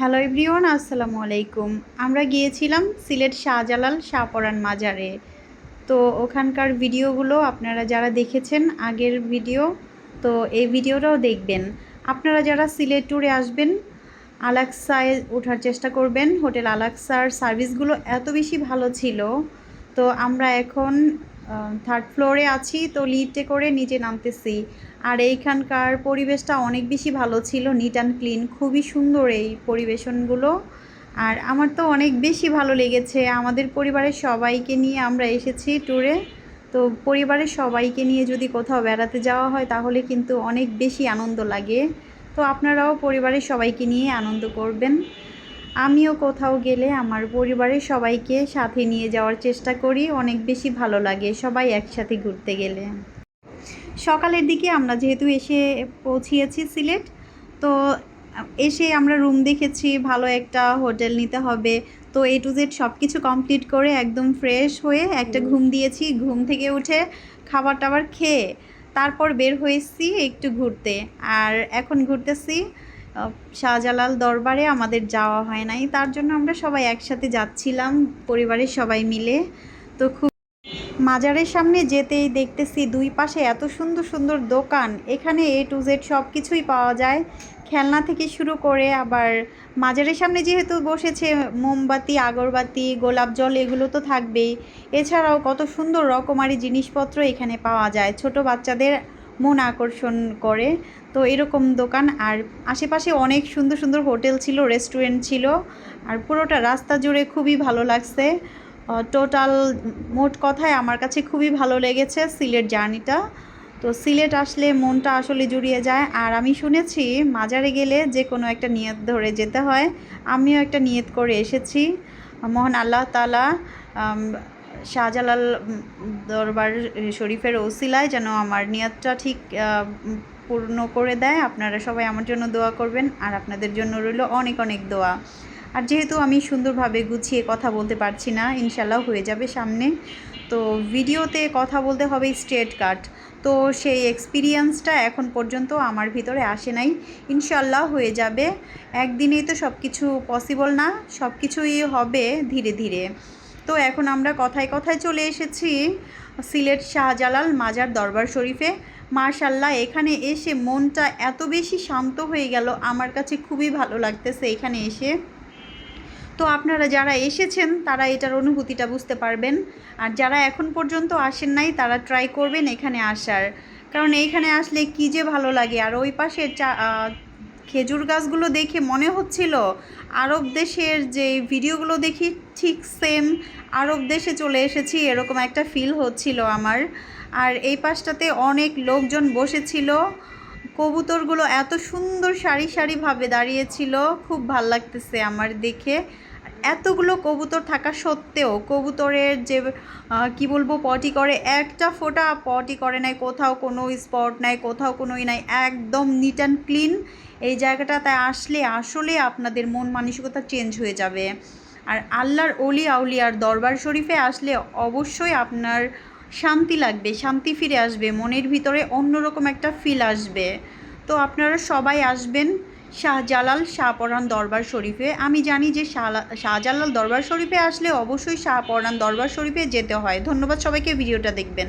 Hello everyone আসসালামু আলাইকুম। আমরা গিয়েছিলাম সিলেট শাহজালাল শাহপরান মাজারে। তো ওখানকার ভিডিওগুলো আপনারা যারা দেখেছেন, আগের ভিডিও, তো এই ভিডিওটাও দেখবেন। আপনারা যারা সিলেট ট্যুরে আসবেন, আলাক্সায় ওঠার চেষ্টা করবেন। হোটেল আলাক্সার সার্ভিসগুলো এত বেশি ভালো ছিল। তো আমরা এখন থার্ড ফ্লোরে আছি। তো লিফটে করে নিচে নামতেছি। আর এইখানকার পরিবেশটা অনেক বেশি ভালো ছিল নিট অ্যান্ড ক্লিন খুবই সুন্দর এই পরিবেশনগুলো। আর আমার তো অনেক বেশি ভালো লেগেছে, আমাদের পরিবারের সবাইকে নিয়ে আমরা এসেছি ট্যুরে তো পরিবারের সবাইকে নিয়ে যদি কোথাও বেড়াতে যাওয়া হয়, তাহলে কিন্তু অনেক বেশি আনন্দ লাগে। তো আপনারাও পরিবারের সবাইকে নিয়ে আনন্দ করবেন। আমিও কোথাও গেলে আমার পরিবারের সবাইকে সাথে নিয়ে যাওয়ার চেষ্টা করি, অনেক বেশি ভালো লাগে সবাই একসাথে ঘুরতে গেলে। সকালের দিকে আমরা যেহেতু এসে পৌঁছিয়েছি সিলেট তো এসে আমরা রুম দেখেছি ভালো একটা হোটেল নিতে হবে। তো এ টু জেড সব কিছু কমপ্লিট করে একদম ফ্রেশ হয়ে একটা ঘুম দিয়েছি ঘুম থেকে উঠে খাবার টাবার খেয়ে তারপর বের হয়েছি একটু ঘুরতে। আর এখন ঘুরতেছি শাহজালাল দরবারে আমাদের যাওয়া হয় নাই তার জন্য আমরা সবাই একসাথে যাচ্ছিলাম পরিবারের সবাই মিলে। তো খুব মাজারের সামনে যেতেই দেখতেছি দুই পাশে এত সুন্দর সুন্দর দোকান। এখানে এ টু জেড সব কিছুই পাওয়া যায়। খেলনা থেকে শুরু করে আবার মাজারের সামনে যেহেতু বসেছে, মোমবাতি, আগরবাতি, গোলাপ জল, এগুলো তো থাকবেই। এছাড়াও কত সুন্দর রকমারি জিনিসপত্র এখানে পাওয়া যায়। ছোট বাচ্চাদের মন আকর্ষণ করে। তো এরকম দোকান। আর আশেপাশে অনেক সুন্দর সুন্দর হোটেল ছিল, রেস্টুরেন্ট ছিল। আর পুরোটা রাস্তা জুড়ে খুবই ভালো লাগছে। টোটাল মোট কথায় আমার কাছে খুবই ভালো লেগেছে সিলেট জার্নিটা। তো সিলেট আসলে মনটা আসলে জুড়িয়ে যায়। আর আমি শুনেছি মাজারে গেলে যে কোনো একটা নিয়ত ধরে যেতে হয়। আমিও একটা নিয়ত করে এসেছি। মহান আল্লাহ তালা শাহজালাল দরবার শরীফের ওসিলায় যেন আমার নিয়তটা ঠিক পূর্ণ করে দেয়। আপনারা সবাই আমার জন্য দোয়া করবেন। আর আপনাদের জন্য রইল অনেক অনেক দোয়া। আর যেহেতু আমি সুন্দরভাবে গুছিয়ে কথা বলতে পারছি না ইনশাল্লাহ হয়ে যাবে সামনে। তো ভিডিওতে কথা বলতে হবে স্ট্রেট কাট তো সেই এক্সপিরিয়েন্সটা এখন পর্যন্ত আমার ভিতরে আসে নাই। ইনশাল্লাহ হয়ে যাবে। একদিনেই তো সব কিছু পসিবল না সব কিছুই হবে ধীরে ধীরে। তো এখন আমরা কথায় কথায় চলে এসেছি সিলেট শাহজালাল মাজার দরবার শরীফে। মার্শাল্লাহ এখানে এসে মনটা এত বেশি শান্ত হয়ে গেল। আমার কাছে খুবই ভালো লাগতেছে এখানে এসে। তো আপনারা যারা এসেছেন, তারা এটার অনুভূতিটা বুঝতে পারবেন। আর যারা এখন পর্যন্ত আসেন নাই, তারা ট্রাই করবেন এখানে আসার। কারণ এইখানে আসলে কী যে ভালো লাগে। আর ওই পাশে চা খেজুর গাছগুলো দেখে মনে হচ্ছিল, আরব দেশের যে ভিডিওগুলো দেখি ঠিক সেম আরব দেশে চলে এসেছি, এরকম একটা ফিল হচ্ছিল আমার। আর এই পাশটাতে অনেক লোকজন বসেছিল। কবুতরগুলো এত সুন্দর সারি সারিভাবে দাঁড়িয়েছিল। খুব ভালো লাগতেছে আমার দেখে। এতগুলো কবুতর থাকা সত্ত্বেও কবুতরের যে কি বলব, পটি করে, একটা ফোটা পটি করে নাই, কোথাও কোনো স্পট নাই, কোথাও কোনোই নাই, একদম নিট অ্যান্ড ক্লিন এই জায়গাটাতে আসলে আসলে আপনাদের মন মানসিকতা চেঞ্জ হয়ে যাবে। আর আল্লাহর অলি আউলিয়ার দরবার শরীফে আসলে অবশ্যই আপনার শান্তি লাগবে, শান্তি ফিরে আসবে, মনের ভিতরে অন্যরকম একটা ফিল আসবে। তো আপনারা সবাই আসবেন শাহজালাল শাহপরান দরবার শরীফে। আমি জানি যে শাহজালাল দরবার শরীফে আসলে অবশ্যই শাহপরান দরবার শরীফে যেতে হয়। ধন্যবাদ সবাইকে, ভিডিওটা দেখবেন।